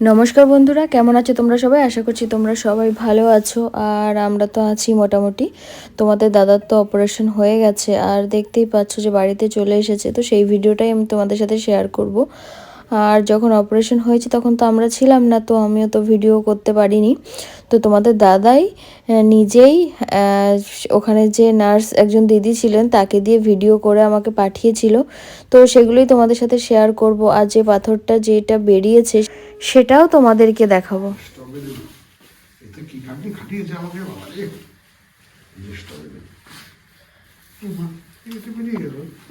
নমস্কার বন্ধুরা, কেমন আছো তোমরা সবাই? আশা করছি তোমরা সবাই ভালো আছো। আর আমরা তো আছি মোটামুটি। তোমাদের দাদার তো অপারেশন হয়ে গেছে। আর দেখতেই পাচ্ছ যে বাড়িতে চলে এসেছে। তো সেই ভিডিওটাই আমি তোমাদের সাথে শেয়ার করব। আর যখন অপারেশন হয়েছে তখন তো আমরা ছিলাম না তো আমিও তো ভিডিও করতে পারিনি। তো তোমাদের দাদাই নিজেই ওখানে যে নার্স একজন দিদি ছিলেন তাকে দিয়ে ভিডিও করে আমাকে পাঠিয়েছিল। তো সেগুলোই তোমাদের সাথে শেয়ার করব। আর যে পাথরটা যেটা বেরিয়েছে সেটাও তোমাদেরকে দেখাবো।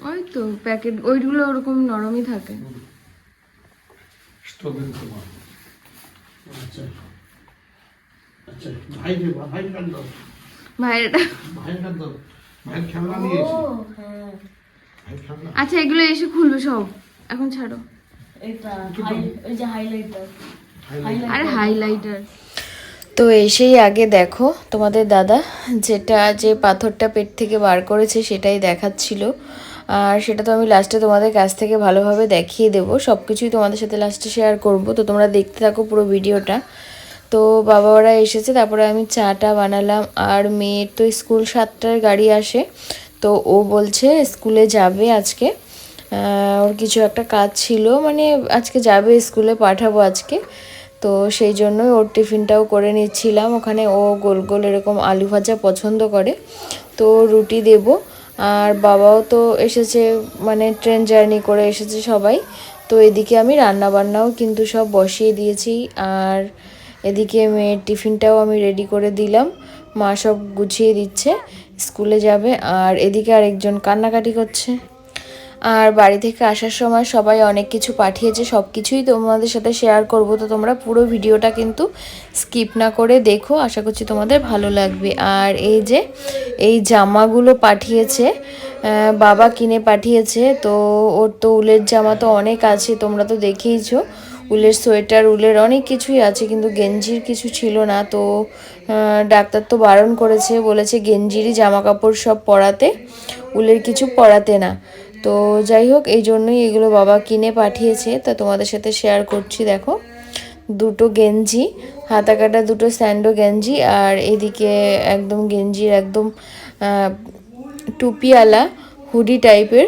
ওই তো প্যাকেট ওইগুলো ওরকম নরমই থাকে। স্ট্রবেরি তোমার আচ্ছা। আচ্ছা ভাই রে ভাই কান দাও। ভাইটা ভাই কান দাও। ভাই খেলনা নিয়ে এসে। ভাই খেলনা। আচ্ছা এগুলো এসে খুলবে সব। এখন ছাড়ো। এটা ওই যে হাইলাইটার আরে হাইলাইটার তো এসেই আগে দেখো তোমাদের দাদা যেটা যে পাথরটা পেট থেকে বার করেছে সেটাই দেখাচ্ছিল। আর সেটা তো আমি লাস্টে তোমাদের কাছ থেকে ভালোভাবে দেখিয়ে দেবো। সব কিছুই তোমাদের সাথে লাস্টে শেয়ার করব। তো তোমরা দেখতে থাকো পুরো ভিডিওটা তো বাবা ওরা এসেছে, তারপরে আমি চাটা বানালাম। আর মেয়ের তো স্কুল সাতটার গাড়ি আসে। তো ও বলছে স্কুলে যাবে আজকে। ওর কিছু একটা কাজ ছিল। মানে আজকে যাবে, স্কুলে পাঠাবো আজকে। তো সেই জন্যই ওর টিফিনটাও করে নিচ্ছিলাম। ওখানে ও গোল গোল এরকম আলু ভাজা পছন্দ করে। তো রুটি দেব। আর বাবাও তো এসেছে মানে ট্রেন জার্নি করে এসেছে সবাই। তো এদিকে আমি রান্না বান্নাও কিন্তু সব বসিয়ে দিয়েছি আর এদিকে মেয়ের টিফিনটাও আমি রেডি করে দিলাম। মা সব গুছিয়ে দিচ্ছে, স্কুলে যাবে। আর এদিকে আরেকজন কান্নাকাটি করছে। আর বাড়ি থেকে আসার সময় সবাই অনেক কিছু পাঠিয়েছে সব কিছুই তোমাদের সাথে শেয়ার করব। তো তোমরা পুরো ভিডিওটা কিন্তু স্কিপ না করে দেখো, আশা করছি তোমাদের ভালো লাগবে। আর এই যে, এই জামাগুলো পাঠিয়েছে বাবা কিনে পাঠিয়েছে, তো ওর তো উলের জামা তো অনেক আছে, তোমরা তো দেখেইছো। উলের সোয়েটার, উলের অনেক কিছুই আছে, কিন্তু গেঞ্জির কিছু ছিল না। তো ডাক্তার তো বারণ করেছে, বলেছে গেঞ্জিরই জামা কাপড় সব পরাতে, উলের কিছু পরাতে না। তো যাই হোক, এই জন্যই এগুলো বাবা কিনে পাঠিয়েছে। তা তোমাদের সাথে শেয়ার করছি, দেখো। দুটো গেঞ্জি, হাতা কাটা দুটো স্যান্ডো গেঞ্জি, আর এদিকে একদম গেঞ্জির একদম টুপিওয়ালা হুডি টাইপের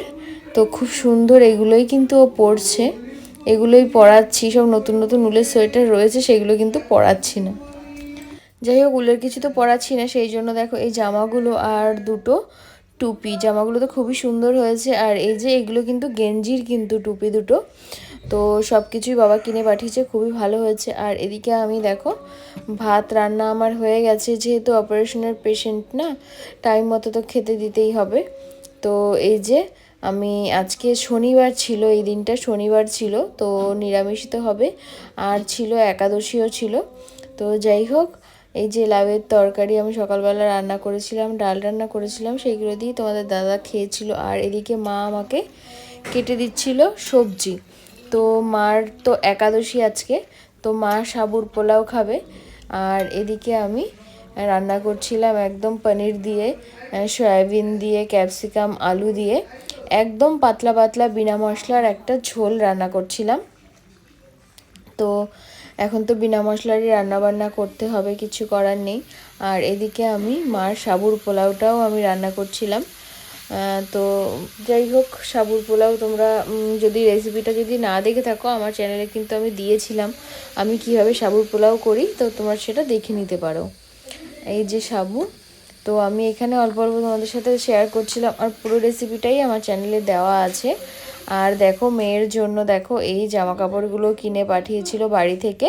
তো খুব সুন্দর এগুলোই কিন্তু ও পরছে। এগুলোই পরাচ্ছি, সব নতুন নতুন উলের সোয়েটার রয়েছে, সেগুলো কিন্তু পরাচ্ছি না। যাই হোক, উলের কিছু তো পরাচ্ছি না, সেই জন্য দেখো এই জামাগুলো আর দুটো টুপি, জামাগুলো তো খুবই সুন্দর হয়েছে আর এই যে এগুলো কিন্তু গেঞ্জির কিন্তু টুপি দুটো। তো সব কিছুই বাবা কিনে পাঠিয়েছে, খুবই ভালো হয়েছে। আর এদিকে আমি দেখো, ভাত রান্না আমার হয়ে গেছে, যেহেতু অপারেশনের পেশেন্ট না টাইম মতো তো খেতে দিতেই হবে। তো এই যে আমি আজকে শনিবার ছিল, এই দিনটা শনিবার ছিল, তো নিরামিষই তো হবে। আর ছিল একাদশীও ছিল। তো যাই হোক এই যে লাউয়ের তরকারি আমি সকালবেলা রান্না করেছিলাম, ডাল রান্না করেছিলাম, সেইগুলো দিয়ে তোমাদের দাদা খেয়েছিল। আর এদিকে মা আমাকে কেটে দিচ্ছিল সবজি। তো মার তো একাদশী আজকে, তো মা সাবুর পোলাও খাবে। আর এদিকে আমি রান্না করছিলাম একদম পনির দিয়ে সয়াবিন দিয়ে, ক্যাপসিকাম, আলু দিয়ে। একদম পাতলা পাতলা বিনা মশলার একটা ঝোল রান্না করছিলাম। তো এখন তো বিনা মশলারই রান্নাবান্না করতে হবে, কিছু করার নেই। আর এদিকে আমি মার সাবুর পোলাওটাও আমি রান্না করছিলাম। তো যাই হোক, সাবুর পোলাও তোমরা যদি রেসিপিটা যদি না দেখে থাকো, আমার চ্যানেলে কিন্তু আমি দিয়েছিলাম। আমি কীভাবে সাবুর পোলাও করি, তো তোমরা সেটা দেখে নিতে পারো। এই যে সাবু, তো আমি এখানে অল্প অল্প তোমাদের সাথে শেয়ার করছিলাম, আর পুরো রেসিপিটাই আমার চ্যানেলে দেওয়া আছে। আর দেখো মেয়ের জন্য দেখো এই জামা কাপড়গুলো কিনে পাঠিয়েছিল বাড়ি থেকে।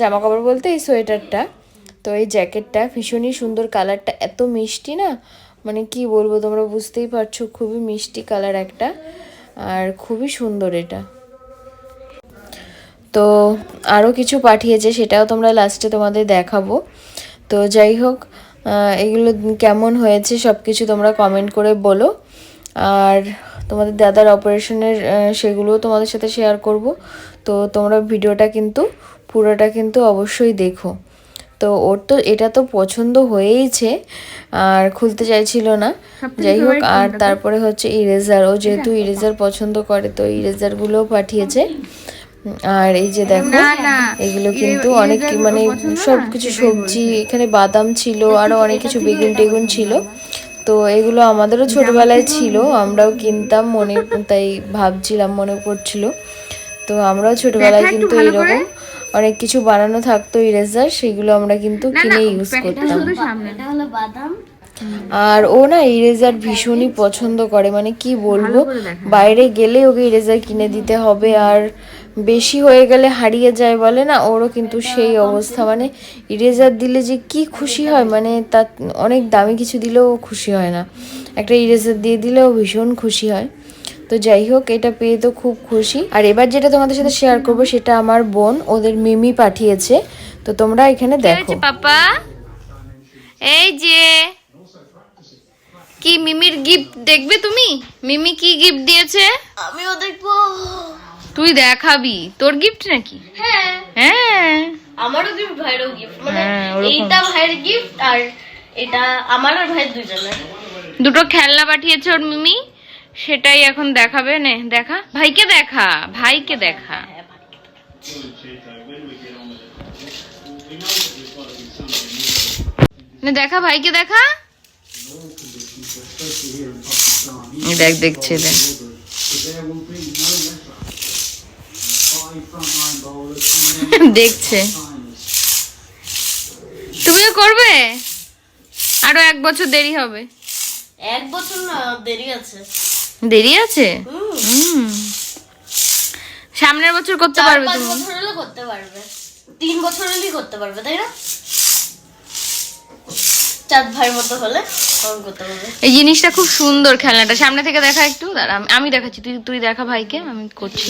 জামা কাপড় বলতে এই সোয়েটারটা। তো এই জ্যাকেটটা ভীষণই সুন্দর কালারটা, এত মিষ্টি না? মানে কি বলব তোমরা বুঝতেই পারছ, খুবই মিষ্টি কালার একটা আর খুবই সুন্দর এটা। তো আরও কিছু পাঠিয়েছে সেটাও তোমরা লাস্টে তোমাদের দেখাবো। তো যাই হোক এগুলো কেমন হয়েছে সব কিছু তোমরা কমেন্ট করে বলো। আর তোমাদের দাদার অপারেশনের সেগুলোও তোমাদের সাথে শেয়ার করব। তো তোমরা ভিডিওটা কিন্তু পুরোটা কিন্তু অবশ্যই দেখো। তো ওর তো এটা তো পছন্দ হয়েইছে আর খুলতে চাইছিল না। যাই হোক আর তারপরে হচ্ছে ইরেজার ও যেহেতু ইরেজার পছন্দ করে তো ইরেজারগুলোও পাঠিয়েছে। আর এই যে দেখো এগুলো কিন্তু অনেক মানে সব কিছু সবজি এখানে বাদাম ছিল আরও অনেক কিছু বেগুন টেগুন ছিল। তো এগুলো আমাদেরও ছোটবেলায় ছিল আমরাও কিনতাম মনে তাই ভাবছিলাম মনে পড়ছিল। তো আমরাও ছোটবেলায় কিন্তু এরকম অনেক কিছু বানানো থাকতো ইরেজার সেগুলো আমরা কিন্তু কিনে ইউজ করতাম। এটা হলো বাদাম। আর ও না ইরেজার ভীষণই পছন্দ করে মানে কি বলব? বাইরে গেলে ওকে ইরেজার কিনে দিতে হবে আর বেশি হয়ে গেলে হারিয়ে যায় বলে না ওরও কিন্তু সেই অবস্থা। মানে ইরেজার দিলে যে কি খুশি হয় মানে তার অনেক দামি কিছু দিলেও খুশি হয় না। একটা ইরেজার দিয়ে দিলেও ভীষণ খুশি হয়। তো যাই হোক এটা পেয়ে তো খুব খুশি। আর এবার যেটা তোমাদের সাথে শেয়ার করব সেটা আমার বোন ওদের মিমি পাঠিয়েছে। তো তোমরা এখানে দেখো। পাপা? এই যে কি মিমির গিফট দেখবে তুমি? মিমি কি গিফট দিয়েছে? আমিও দেখব তুই দেখাবি। তোর গিফট নাকি? হ্যাঁ। হ্যাঁ। আমারও গিফট ভাইয়েরও গিফট মানে হ্যাঁ, এইটা ভাইয়ের গিফট আর এটা আমার আর ভাইয়ের দুজনের। দুটো খেলনা পাঠিয়েছে ওর মিমি। সেটাই এখন দেখাবে নে দেখা। ভাইকে দেখা ভাইকে দেখা। নে দেখা ভাইকে দেখা। এই দেখ দেখছে দেখ। দেখছে. তুমিও করবে? আরও এক বছর দেরি হবে। এক বছর না দেরি আছে। দেরি আছে? সামনের বছর করতে পারবে তুমি। বছর হলে করতে পারবে। তিন বছর হলেই করতে পারবে তাই না? চাঁদ ভাইয়ের মতো হলে করতে এই জিনিসটা খুব সুন্দর খেলনাটা। সামনে থেকে দেখা একটু দাঁড়া আমি- আমি দেখাচ্ছি। তুই তুই দেখা ভাইকে আমি করছি।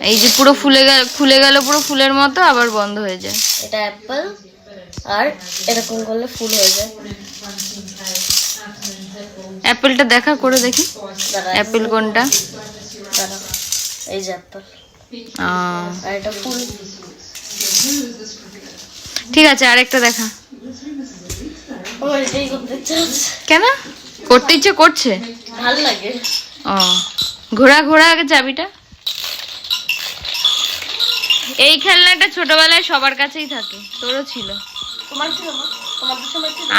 এই যে পুরো ফুলে গেল খুলে গেল পুরো ফুলের মতো আবার বন্ধ হয়ে যায়। এটা অ্যাপেল আর এরকম করলে ফুল হয়ে যায়। অ্যাপেলটা দেখা করে দেখি। অ্যাপেল কোনটা? এই যে অ্যাপেল। আর এটা ফুল। ঠিক আছে আরেকটা দেখা। কেন? করতে ইচ্ছে করছে? ভালো লাগে। ও ঘোরা ঘোরা আগে চাবিটা। এই খেলনাটা ছোটবেলায় সবার কাছেই থাকে তোরও ছিল।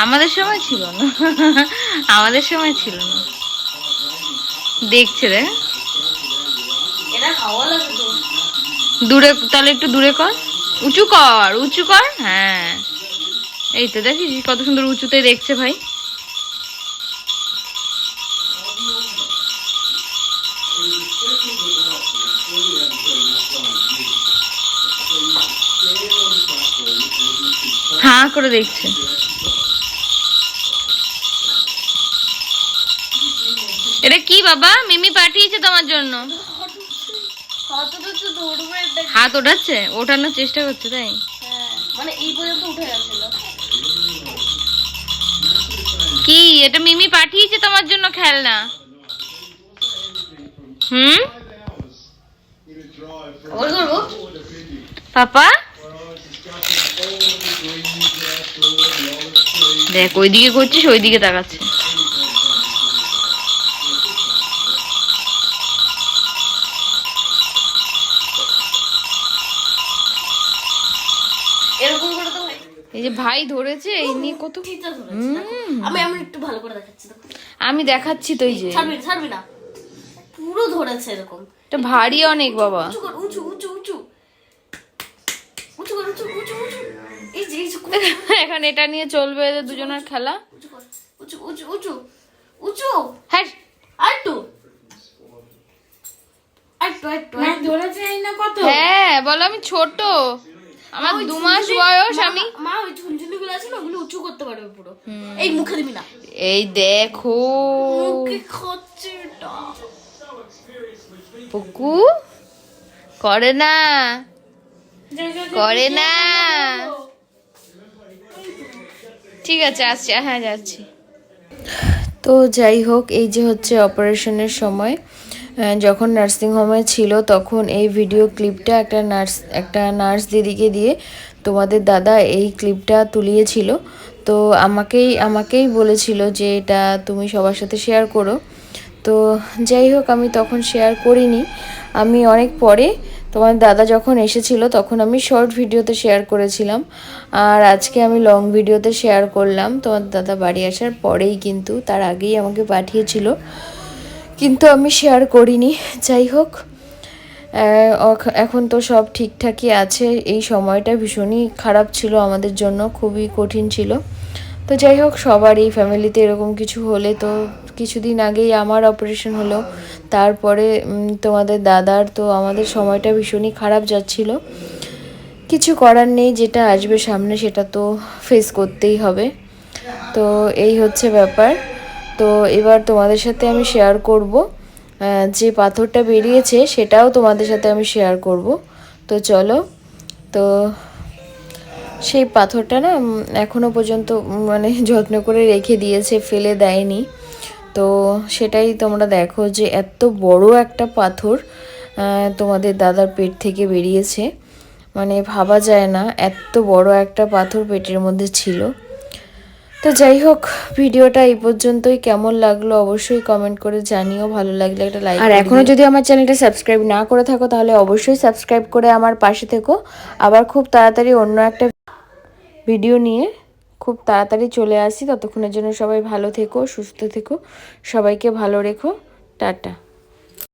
আমাদের সময় ছিল না। আমাদের সময় ছিল না। দেখছে রে। দূরে তাহলে একটু দূরে কর। উঁচু কর উঁচু কর। হ্যাঁ। এই তো দেখিস কত সুন্দর উঁচুতে দেখছে ভাই। হ্যাঁ করে দেখছে। এটা কি বাবা? মিমি পাঠিয়েছে তোমার জন্য। হাত ওঠাচ্ছে? ওঠানোর চেষ্টা করছে তাই? হ্যাঁ মানে এই পর্যন্ত উঠে গেছিল। কি এটা মিমি পাঠিয়েছে তোমার জন্য খেলনা। হুম? পাপা? দেখ ওইদিকে করছিস ওইদিকে তাকাচ্ছে। এই যে ভাই ধরেছে এই নিয়ে কত। আমি আমি একটু ভালো করে দেখাচ্ছি আমি দেখাচ্ছি তো এই যে। ছাড়বি ছাড়বি না। পুরো ধরেছে এরকম। এটা ভারী অনেক বাবা। উঁচু উঁচু উঁচু উঁচু। উঁচু উঁচু উঁচু এই যে এখন এটা নিয়ে চলবে এদের দুজনের খেলা। উঁচু উঁচু উঁচু উঁচু। উঁচু। হ্যাঁ আর। হ্যাঁ বলো আমি ছোট। আমার দু মাস বয়স আমি। মা ওই ঝুনঝুনি গুলো আছে না ওগুলো পুরো। এই মুখে দিবি না। এই দেখো। মুখে পুকু করে না। করে না। ঠিক আছে আসছি। হ্যাঁ যাচ্ছি। তো যাই হোক, এই যে হচ্ছে অপারেশনের সময় যখন নার্সিং হোমে ছিল, তখন এই ভিডিও ক্লিপটা একটা নার্স একটা নার্স দিদিকে দিয়ে তোমাদের দাদা এই ক্লিপটা তুলিয়েছিল। তো আমাকেই আমাকেই বলেছিল যে এটা তুমি সবার সাথে শেয়ার করো। তো যাই হোক, আমি তখন শেয়ার করিনি। আমি অনেক পরে তোমার দাদা যখন এসেছিল, তখন আমি শর্ট ভিডিওতে শেয়ার করেছিলাম। আর আজকে আমি লং ভিডিওতে শেয়ার করলাম। তোমার দাদা বাড়ি আসার পরেই কিন্তু তার আগেই আমাকে পাঠিয়েছিল। কিন্তু আমি শেয়ার করিনি। যাই হোক এখন তো সব ঠিকঠাকই আছে। এই সময়টা ভীষণই খারাপ ছিল আমাদের জন্য, খুবই কঠিন ছিল। তো যাই হোক, সবার এই ফ্যামিলিতে এরকম কিছু হলে তো কিছুদিন আগেই আমার অপারেশন হলো। তারপরে তোমাদের দাদার তো আমাদের সময়টা ভীষণই খারাপ যাচ্ছিল। কিছু করার নেই, যেটা আসবে সামনে সেটা তো ফেস করতেই হবে। তো এই হচ্ছে ব্যাপার। তো এবার তোমাদের সাথে আমি শেয়ার করব। যে পাথরটা বেরিয়েছে সেটাও তোমাদের সাথে আমি শেয়ার করব। তো চলো, তো সেই পাথরটা না উম, এখনও পর্যন্ত মানে যত্ন করে রেখে দিয়েছে ফেলে দেয়নি। তো সেটাই তোমরা দেখো যে এত বড় একটা পাথর তোমাদের দাদার পেট থেকে বেরিয়েছে। মানে ভাবা যায় না এত বড় একটা পাথর পেটের মধ্যে ছিল। তো যাই হোক ভিডিওটা এই পর্যন্তই। কেমন লাগল অবশ্যই কমেন্ট করে জানিও। ভালো লাগলে একটা লাইক আর এখনও যদি আমার চ্যানেলটা সাবস্ক্রাইব না করে থাকো তাহলে অবশ্যই সাবস্ক্রাইব করে আমার পাশে থেকো। আবার খুব তাড়াতাড়ি অন্য একটা ভিডিও নিয়ে খুব তাড়াতাড়ি চলে আসি। ততক্ষণের জন্য সবাই ভালো থেকো, সুস্থ থেকো। সবাইকে ভালো রেখো। টাটা।